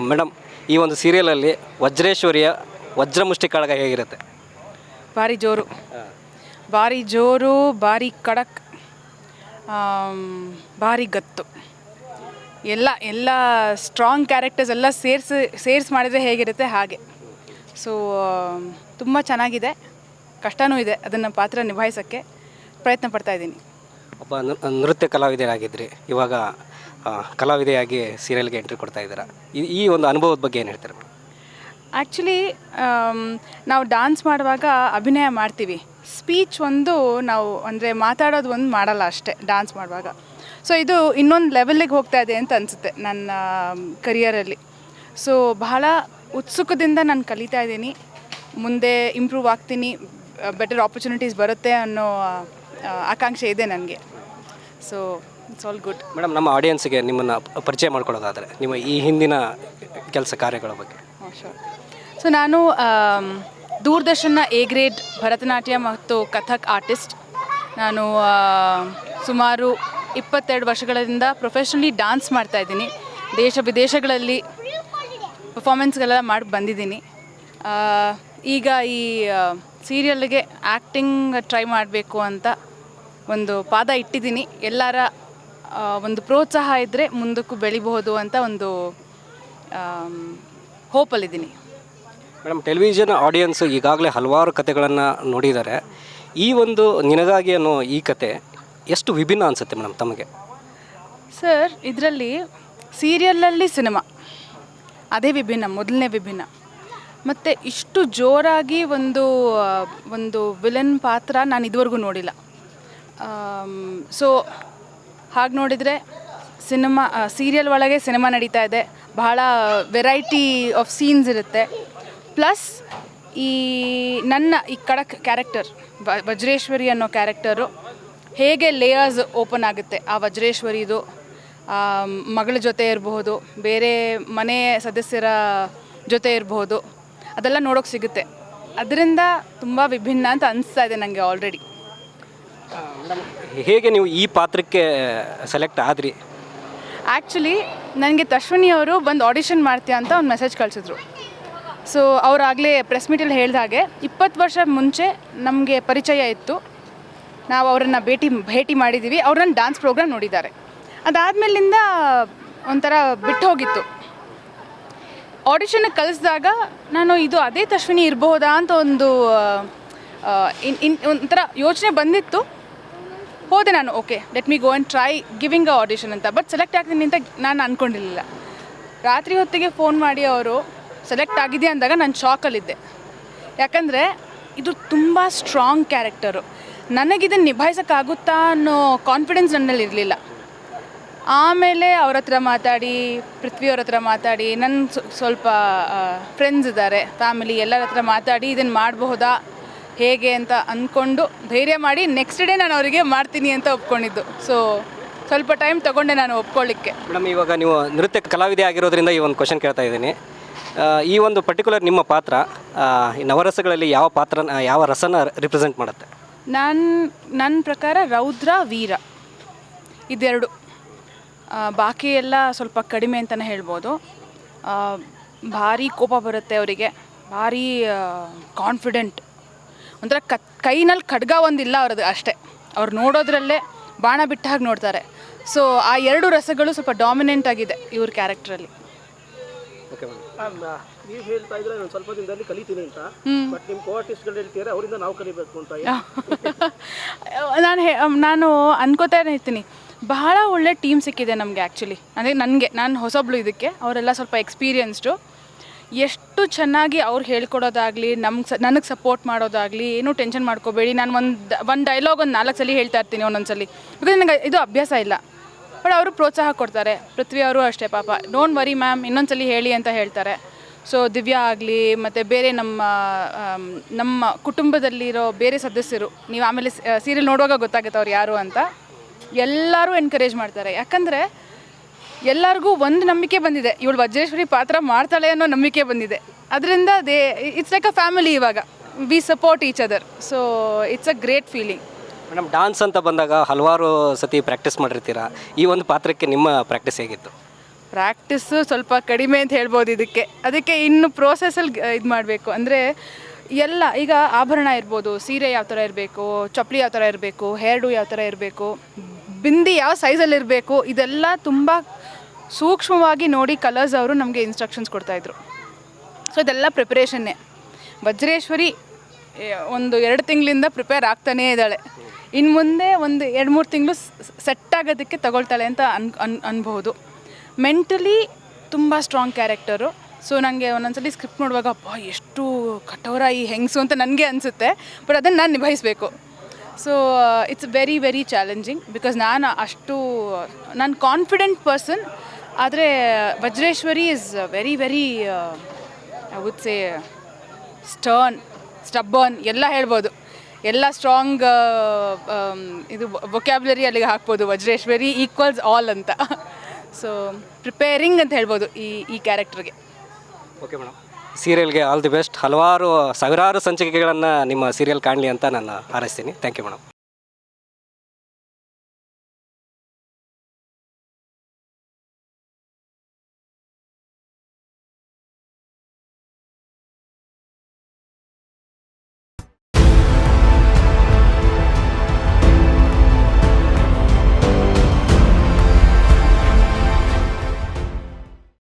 Madam ಈ ಒಂದು ಸೀರಿಯಲಲ್ಲಿ ವಜ್ರೇಶ್ವರಿಯ ವಜ್ರಮುಷ್ಟಿ ಕಾಳಗ ಹೇಗಿರುತ್ತೆ? ಭಾರಿ ಜೋರು. ಭಾರಿ ಜೋರು ಭಾರಿ ಖಡಕ್ ಆಮ್, ಭಾರಿ ಗತ್ತು. ಎಲ್ಲ ಎಲ್ಲ ಸ್ಟ್ರಾಂಗ್ ಕ್ಯಾರೆಕ್ಟರ್ಸ್ ಎಲ್ಲ ಸೇರಿಸಿ ಸೇರಿಸಿ ಮಾಡಿದರೆ ಹೇಗಿರುತ್ತೆ ಹಾಗೆ. ಸೊ ತುಂಬ ಚೆನ್ನಾಗಿದೆ. ಕಷ್ಟನೂ ಇದೆ ಅದನ್ನು ಪಾತ್ರ ನಿಭಾಯಿಸೋಕ್ಕೆ ಪ್ರಯತ್ನ ಪಡ್ತಾ ಇದ್ದೀನಿ. ಒಬ್ಬ ನೃ- ನೃತ್ಯ ಕಲಾವಿದರಾಗಿದ್ರಿ. ಇವಾಗ ಕಲಾವಿದೆಯಾಗಿ ಸೀರಿಯಲ್ಗೆ ಎಂಟ್ರಿ ಕೊಡ್ತಾ ಇದ್ದೀರಾ. ಈ ಒಂದು ಅನುಭವದ ಬಗ್ಗೆ ಏನು ಹೇಳ್ತಾರೆ? ಆ್ಯಕ್ಚುಲಿ ನಾವು ಡಾನ್ಸ್ ಮಾಡುವಾಗ ಅಭಿನಯ ಮಾಡ್ತೀವಿ. ಸ್ಪೀಚ್ ಒಂದು ನಾವು ಅಂದರೆ ಮಾತಾಡೋದು ಒಂದು ಮಾಡಲ್ಲ ಅಷ್ಟೇ ಡಾನ್ಸ್ ಮಾಡುವಾಗ. ಸೊ ಇದು ಇನ್ನೊಂದು ಲೆವೆಲ್ಲಿಗೆ ಹೋಗ್ತಾ ಇದೆ ಅಂತ ಅನಿಸುತ್ತೆ ನನ್ನ ಕರಿಯರಲ್ಲಿ ಸೊ ಬಹಳ ಉತ್ಸುಕದಿಂದ ನಾನು ಕಲಿತಾ ಇದ್ದೀನಿ. ಮುಂದೆ ಇಂಪ್ರೂವ್ ಆಗ್ತೀನಿ ಬೆಟರ್ ಆಪರ್ಚುನಿಟೀಸ್ ಬರುತ್ತೆ ಅನ್ನೋ ಆಕಾಂಕ್ಷೆ ಇದೆ ನನಗೆ. So it's all good madam ನಮ್ಮ ಆಡಿಯನ್ಸ್ಗೆ ನಿಮ್ಮನ್ನು ಪರಿಚಯ ಮಾಡ್ಕೊಳ್ಳೋದಾದರೆ ನಿಮ್ಮ ಈ ಹಿಂದಿನ ಕೆಲಸ ಕಾರ್ಯಗಳ ಬಗ್ಗೆ. ಸೊ ನಾನು ದೂರದರ್ಶನ ಎ ಗ್ರೇಡ್ ಭರತನಾಟ್ಯ ಮತ್ತು ಕಥಕ್ ಆರ್ಟಿಸ್ಟ್ ನಾನು ಸುಮಾರು ಇಪ್ಪತ್ತೆರಡು ವರ್ಷಗಳಿಂದ ಪ್ರೊಫೆಷ್ನಲಿ ಡ್ಯಾನ್ಸ್ ಮಾಡ್ತಾ ಇದ್ದೀನಿ. ದೇಶ ವಿದೇಶಗಳಲ್ಲಿ ಪರ್ಫಾಮೆನ್ಸ್ಗಳೆಲ್ಲ ಮಾಡಿ ಬಂದಿದ್ದೀನಿ. ಈಗ ಈ ಸೀರಿಯಲ್ಗೆ ಆ್ಯಕ್ಟಿಂಗ್ ಟ್ರೈ ಮಾಡಬೇಕು ಅಂತ ಒಂದು ಪಾದ ಇಟ್ಟಿದ್ದೀನಿ. ಎಲ್ಲರ ಒಂದು ಪ್ರೋತ್ಸಾಹ ಇದ್ದರೆ ಮುಂದಕ್ಕೂ ಬೆಳಿಬಹುದು ಅಂತ ಒಂದು ಹೋಪಲ್ಲಿದ್ದೀನಿ. ಮೇಡಮ್ ಟೆಲಿವಿಷನ್ ಆಡಿಯನ್ಸ್ ಈಗಾಗಲೇ ಹಲವಾರು ಕತೆಗಳನ್ನು ನೋಡಿದ್ದಾರೆ. ಈ ಒಂದು ನಿನಗಾಗಿ ಅನ್ನೋ ಈ ಕತೆ ಎಷ್ಟು ವಿಭಿನ್ನ ಅನಿಸುತ್ತೆ ಮೇಡಮ್ ತಮಗೆ? ಸರ್ ಇದರಲ್ಲಿ ಸೀರಿಯಲಲ್ಲಿ ಸಿನಿಮಾ ಅದೇ ವಿಭಿನ್ನ ಮೊದಲನೇ ವಿಭಿನ್ನ. ಮತ್ತು ಇಷ್ಟು ಜೋರಾಗಿ ಒಂದು ಒಂದು ವಿಲನ್ ಪಾತ್ರ ನಾನು ಇದುವರೆಗೂ ನೋಡಿಲ್ಲ ಸೊ ಹಾಗೆ ನೋಡಿದರೆ ಸಿನಿಮಾ ಸೀರಿಯಲ್ ಒಳಗೆ ಸಿನಿಮಾ ನಡೀತಾ ಇದೆ. ಬಹಳ ವೆರೈಟಿ ಆಫ್ ಸೀನ್ಸ್ ಇರುತ್ತೆ. ಪ್ಲಸ್ ಈ ನನ್ನ, ಈ ಕಡಕ್ ಕ್ಯಾರೆಕ್ಟರ್ ವಜ್ರೇಶ್ವರಿ ಅನ್ನೋ ಕ್ಯಾರೆಕ್ಟರು ಹೇಗೆ ಲೇಯರ್ಸ್ ಓಪನ್ ಆಗುತ್ತೆ. ಆ ವಜ್ರೇಶ್ವರಿದು ಮಗಳ ಜೊತೆ ಇರಬಹುದು, ಬೇರೆ ಮನೆ ಸದಸ್ಯರ ಜೊತೆ ಇರಬಹುದು, ಅದೆಲ್ಲ ನೋಡೋಕೆ ಸಿಗುತ್ತೆ. ಅದರಿಂದ ತುಂಬ ವಿಭಿನ್ನ ಅಂತ ಅನಿಸ್ತಾ ಇದೆ ನನಗೆ ಆಲ್ರೆಡಿ ಹೇಗೆ ನೀವು ಈ ಪಾತ್ರಕ್ಕೆ ಸೆಲೆಕ್ಟ್ ಆದ್ರಿ? ಆ್ಯಕ್ಚುಲಿ ನನಗೆ ತಶ್ವಿನಿ ಅವರು ಬಂದು ಆಡಿಷನ್ ಮಾಡ್ತೀಯ ಅಂತ ಒಂದು ಮೆಸೇಜ್ ಕಳಿಸಿದ್ರು. ಸೊ ಅವರಾಗಲೇ ಪ್ರೆಸ್ ಮೀಟಲ್ಲಿ ಹೇಳಿದ ಹಾಗೆ, ಇಪ್ಪತ್ತು ವರ್ಷ ಮುಂಚೆ ನಮಗೆ ಪರಿಚಯ ಇತ್ತು. ನಾವು ಅವರನ್ನು ಭೇಟಿ ಭೇಟಿ ಮಾಡಿದ್ದೀವಿ ಅವ್ರನ್ನ ಡ್ಯಾನ್ಸ್ ಪ್ರೋಗ್ರಾಮ್ ನೋಡಿದ್ದಾರೆ. ಅದಾದಮೇಲಿಂದ ಒಂಥರ ಬಿಟ್ಟು ಹೋಗಿತ್ತು. ಆಡಿಷನ್ಗೆ ಕಳಿಸಿದಾಗ ನಾನು ಇದು ಅದೇ ತಶ್ವಿನಿ ಇರಬಹುದಾ ಅಂತ ಒಂದು ಇನ್ ಇನ್, ಒಂಥರ ಯೋಚನೆ ಬಂದಿತ್ತು. ಹೋದೆ ನಾನು okay let me go and try giving a audition ಅಂತ. ಬಟ್ ಸೆಲೆಕ್ಟ್ ಆಗ್ತೀನಿ ಅಂತ ನಾನು ಅಂದ್ಕೊಂಡಿರಲಿಲ್ಲ ರಾತ್ರಿ ಹೊತ್ತಿಗೆ ಫೋನ್ ಮಾಡಿ ಅವರು ಸೆಲೆಕ್ಟ್ ಆಗಿದೆ ಅಂದಾಗ ನಾನು ಶಾಕಲ್ಲಿದ್ದೆ ಯಾಕಂದರೆ ಇದು ತುಂಬ ಸ್ಟ್ರಾಂಗ್ ಕ್ಯಾರೆಕ್ಟರು ನನಗಿದನ್ನು ನಿಭಾಯಿಸೋಕ್ಕಾಗುತ್ತಾ ಅನ್ನೋ ಕಾನ್ಫಿಡೆನ್ಸ್ ನನ್ನಲ್ಲಿ ಇರಲಿಲ್ಲ. ಆಮೇಲೆ ಅವ್ರ ಹತ್ರ ಮಾತಾಡಿ, ಪೃಥ್ವಿ ಅವ್ರ ಹತ್ರ ಮಾತಾಡಿ ನನ್ನ ಸ್ವ- ಸ್ವಲ್ಪ ಫ್ರೆಂಡ್ಸ್ ಇದ್ದಾರೆ ಫ್ಯಾಮಿಲಿ ಎಲ್ಲರ ಹತ್ರ ಮಾತಾಡಿ ಇದನ್ನು ಮಾಡಬಹುದಾ? ಹೇಗೆ ಅಂತ ಅಂದ್ಕೊಂಡು ಧೈರ್ಯ ಮಾಡಿ ನೆಕ್ಸ್ಟ್ ಡೇ ನಾನು ಅವರಿಗೆ ಮಾಡ್ತೀನಿ ಅಂತ ಒಪ್ಕೊಂಡಿದ್ದು. ಸೊ ಸ್ವಲ್ಪ ಟೈಮ್ ತಗೊಂಡೆ ನಾನು ಒಪ್ಕೊಳ್ಳಿಕ್ಕೆ. ಮೇಡಮ್ ಇವಾಗ ನೀವು ನೃತ್ಯ ಕಲಾವಿದೆ ಆಗಿರೋದ್ರಿಂದ ಈ ಒಂದು ಕ್ವಶನ್ ಕೇಳ್ತಾ ಇದ್ದೀನಿ. ಆ, ಈ ಒಂದು ಪರ್ಟಿಕ್ಯುಲರ್ ನಿಮ್ಮ ಪಾತ್ರ ಆ, ಈ ನವರಸಗಳಲ್ಲಿ ಯಾವ ಪಾತ್ರ ಯಾವ ರಸನ ರಿಪ್ರೆಸೆಂಟ್ ಮಾಡುತ್ತೆ? ನನ್ನ ನನ್ನ ಪ್ರಕಾರ ರೌದ್ರ ವೀರ. ಇದೆರಡು. ಆ, ಬಾಕಿ ಎಲ್ಲ ಸ್ವಲ್ಪ ಕಡಿಮೆ ಅಂತಲೇ ಹೇಳ್ಬೋದು. ಆ, ಭಾರಿ ಕೋಪ ಬರುತ್ತೆ ಅವರಿಗೆ. ಭಾರಿ ಕಾನ್ಫಿಡೆಂಟ್ ಒಂಥರ ಕತ್ ಕೈನಲ್ಲಿ ಖಡ್ಗ ಒಂದಿಲ್ಲ ಅವ್ರದ್ದು ಅಷ್ಟೇ. ಅವ್ರು ನೋಡೋದ್ರಲ್ಲೇ ಬಾಣ ಬಿಟ್ಟ ಹಾಗೆ ನೋಡ್ತಾರೆ. ಸೊ ಆ ಎರಡು ರಸಗಳು ಸ್ವಲ್ಪ ಡಾಮಿನೆಂಟ್ ಆಗಿದೆ ಇವ್ರ ಕ್ಯಾರೆಕ್ಟ್ರಲ್ಲಿ ಓಕೆ ನೀವು ಹೇಳ್ತಾ ಇದ್ರೆ ನಾನು ಸ್ವಲ್ಪ ದಿನದಲ್ಲಿ ಕಲಿತೀನಿ ಅಂತ. ಬಟ್ ನಿಮ್ಮ ಕೋ ಆರ್ಟಿಸ್ಟ್ಗಳು ಹೇಳ್ತಿದ್ದಾರೆ ಅವರಿಂದ ನಾವು ಕಲಿಬೇಕು ಅಂತ ನಾನು ಹೇ ನಾನು ಅನ್ಕೋತಾ ಇರ್ತೀನಿ. ಬಹಳ ಒಳ್ಳೆ ಟೀಮ್ ಸಿಕ್ಕಿದೆ ನಮಗೆ ಆ್ಯಕ್ಚುಲಿ ಅಂದರೆ ನನಗೆ ನಾನು ಹೊಸಬ್ಳು ಇದಕ್ಕೆ ಅವರೆಲ್ಲ ಸ್ವಲ್ಪ ಎಕ್ಸ್ಪೀರಿಯನ್ಸ್ಡು ಎಷ್ಟು ಚೆನ್ನಾಗಿ ಅವ್ರು ಹೇಳ್ಕೊಡೋದಾಗಲಿ, ನಮ್ಗೆ ಸ, ನನಗೆ ಸಪೋರ್ಟ್ ಮಾಡೋದಾಗಲಿ, ಏನೂ ಟೆನ್ಷನ್ ಮಾಡ್ಕೋಬೇಡಿ. ನಾನು ಒಂದು ಒಂದು ಡೈಲಾಗ್ ಒಂದು ನಾಲ್ಕು ಸಲ ಹೇಳ್ತಾ ಇರ್ತೀನಿ ಒಂದೊಂದು ಸಲ ಬಿಕಾಸ್ ನನಗೆ ಇದು ಅಭ್ಯಾಸ ಇಲ್ಲ. ಬಟ್ ಅವರು ಪ್ರೋತ್ಸಾಹ ಕೊಡ್ತಾರೆ. ಪೃಥ್ವಿ ಅವರು ಅಷ್ಟೇ ಪಾಪ. ಡೋಂಟ್ ವರಿ ಮ್ಯಾಮ್ ಇನ್ನೊಂದ್ಸಲಿ ಹೇಳಿ ಅಂತ ಹೇಳ್ತಾರೆ. ಸೊ ದಿವ್ಯಾ ಆಗಲಿ, ಮತ್ತು ಬೇರೆ ನಮ್ಮ ನಮ್ಮ ಕುಟುಂಬದಲ್ಲಿರೋ ಬೇರೆ ಸದಸ್ಯರು, ನೀವು ಆಮೇಲೆ ಸೀರಿಯಲ್ ನೋಡುವಾಗ ಗೊತ್ತಾಗುತ್ತೆ ಅವ್ರು ಯಾರು ಅಂತ. ಎಲ್ಲರೂ ಎನ್ಕರೇಜ್ ಮಾಡ್ತಾರೆ. ಯಾಕಂದರೆ ಎಲ್ಲರಿಗೂ ಒಂದು ನಂಬಿಕೆ ಬಂದಿದೆ. ಇವಳು ವಜ್ರೇಶ್ವರಿ ಪಾತ್ರ ಮಾಡ್ತಾಳೆ ಅನ್ನೋ ನಂಬಿಕೆ ಬಂದಿದೆ. ಅದರಿಂದ they it's like a family ಇವಾಗ. We support each other so it's a great feeling madam dance ಅಂತ ಬಂದಾಗ ಹಲವಾರು ಸತಿ ಪ್ರಾಕ್ಟೀಸ್ ಮಾಡಿರ್ತೀರಾ? ಈ ಒಂದು ಪಾತ್ರಕ್ಕೆ ನಿಮ್ಮ ಪ್ರಾಕ್ಟೀಸ್ ಹೇಗಿತ್ತು? ಪ್ರಾಕ್ಟೀಸು ಸ್ವಲ್ಪ ಕಡಿಮೆ ಅಂತ ಹೇಳ್ಬೋದು ಇದಕ್ಕೆ. ಅದಕ್ಕೆ ಇನ್ನು ಪ್ರೋಸೆಸಲ್ಲಿ ಇದು ಮಾಡಬೇಕು. ಅಂದರೆ ಎಲ್ಲ ಈಗ ಆಭರಣ ಇರ್ಬೋದು. ಸೀರೆ ಯಾವ ಥರ ಇರಬೇಕು ಚಪ್ಪಲಿ ಯಾವ ಥರ ಇರಬೇಕು ಹೇರ್ಡು ಯಾವ ಥರ ಇರಬೇಕು ಬಿಂದಿ ಯಾವ ಸೈಜಲ್ಲಿ ಇರಬೇಕು ಇದೆಲ್ಲ ತುಂಬ ಸೂಕ್ಷ್ಮವಾಗಿ ನೋಡಿ ಕಲರ್ಸ್ ಅವರು ನಮಗೆ ಇನ್ಸ್ಟ್ರಕ್ಷನ್ಸ್ ಕೊಡ್ತಾಯಿದ್ರು ಸೊ ಇದೆಲ್ಲ ಪ್ರಿಪ್ರೇಷನ್ನೇ ವಜ್ರೇಶ್ವರಿ ಒಂದು ಎರಡು ತಿಂಗಳಿಂದ ಪ್ರಿಪೇರ್ ಆಗ್ತಾನೇ ಇದ್ದಾಳೆ. ಇನ್ನು ಮುಂದೆ ಒಂದು ಎರಡು ಮೂರು ತಿಂಗಳು ಸೆಟ್ ಆಗೋದಕ್ಕೆ ತಗೊಳ್ತಾಳೆ ಅಂತ ಅನ್ ಅನ್, ಅನ್ಬೋದು. ಮೆಂಟಲಿ ತುಂಬ ಸ್ಟ್ರಾಂಗ್ ಕ್ಯಾರೆಕ್ಟರು ಸೊ ನನಗೆ ಒಂದೊಂದ್ಸಲಿ ಸ್ಕ್ರಿಪ್ಟ್ ನೋಡುವಾಗ ಅಪ್ಪ ಎಷ್ಟು ಕಠೋರ ಈ ಹೆಂಗಸು ಅಂತ ನನಗೆ ಅನಿಸುತ್ತೆ. ಬಟ್ ಅದನ್ನು ನಾನು ನಿಭಾಯಿಸಬೇಕು. So it's very very challenging because ನಾನು ಅಷ್ಟು, ನಾನು ಕಾನ್ಫಿಡೆಂಟ್ ಪರ್ಸನ್ ಆದರೆ Vajreshwari is very very I would say stern stubborn ಎಲ್ಲ ಹೇಳ್ಬೋದು. ಎಲ್ಲ ಸ್ಟ್ರಾಂಗ್ ಇದು ವೊಕ್ಯಾಬ್ಲರಿ ಅಲ್ಲಿಗೆ ಹಾಕ್ಬೋದು. ವಜ್ರೇಶ್ವರಿ ಈಕ್ವಲ್ಸ್ ಆಲ್ ಅಂತ. ಸೊ ಪ್ರಿಪೇರಿಂಗ್ ಅಂತ ಹೇಳ್ಬೋದು ಈ ಈ ಕ್ಯಾರೆಕ್ಟರ್ಗೆ ಓಕೆ ಮೇಡಮ್ ಸೀರಿಯಲ್ಗೆ ಆಲ್ ದಿ ಬೆಸ್ಟ್ ಹಲವಾರು, ಸಾವಿರಾರು ಸಂಚಿಕೆಗಳನ್ನು ನಿಮ್ಮ ಸೀರಿಯಲ್ ಕಾಣಲಿ ಅಂತ ನಾನು ಹಾರೈಸ್ತೀನಿ ಥ್ಯಾಂಕ್ ಯು ಮೇಡಮ್